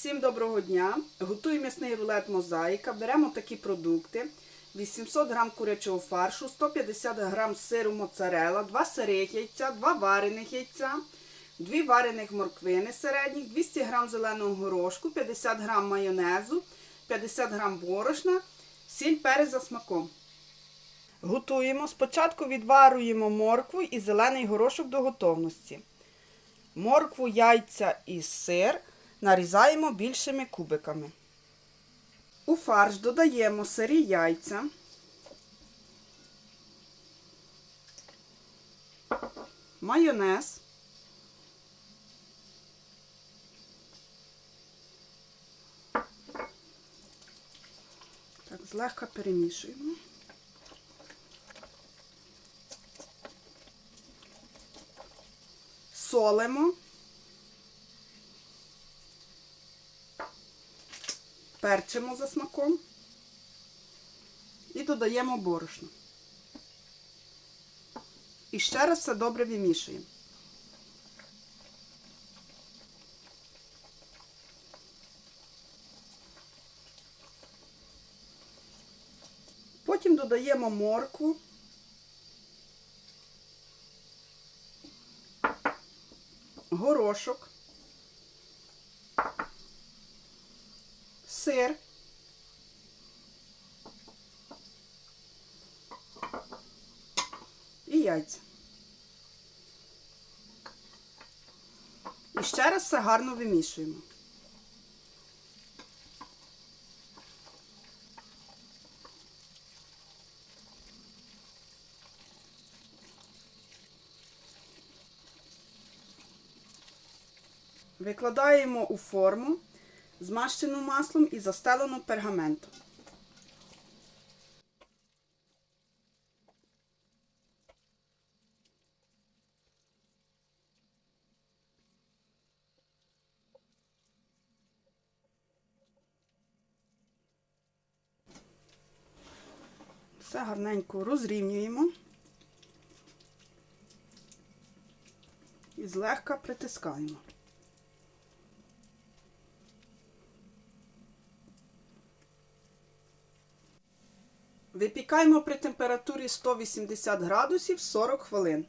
Всім доброго дня! Готую м'ясний рулет мозаїка. Беремо такі продукти: 800 г курячого фаршу, 150 г сиру моцарела, 2 сирих яйця, 2 варених яйця, 2 варених морквини середніх, 200 г зеленого горошку, 50 г майонезу, 50 г борошна, сіль перець за смаком. Готуємо. Спочатку відварюємо моркву і зелений горошок до готовності. Моркву, яйця і сир нарізаємо більшими кубиками. У фарш додаємо сирі яйця, майонез, так, злегка перемішуємо. Солимо. Перчимо за смаком і додаємо борошно. І ще раз все добре вимішуємо. Потім додаємо моркву, горошок. Сир. І яйця. І ще раз все гарно вимішуємо. Викладаємо у форму змащену маслом і застелену пергаментом. Все гарненько розрівнюємо і злегка притискаємо. Випікаємо при температурі 180 градусів 40 хвилин.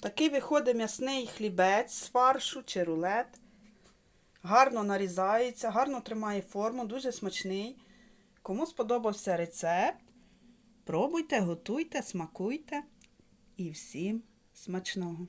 Такий виходить м'ясний хлібець з фаршу чи рулет. Гарно нарізається, гарно тримає форму, дуже смачний. Кому сподобався рецепт, пробуйте, готуйте, смакуйте і всім смачного!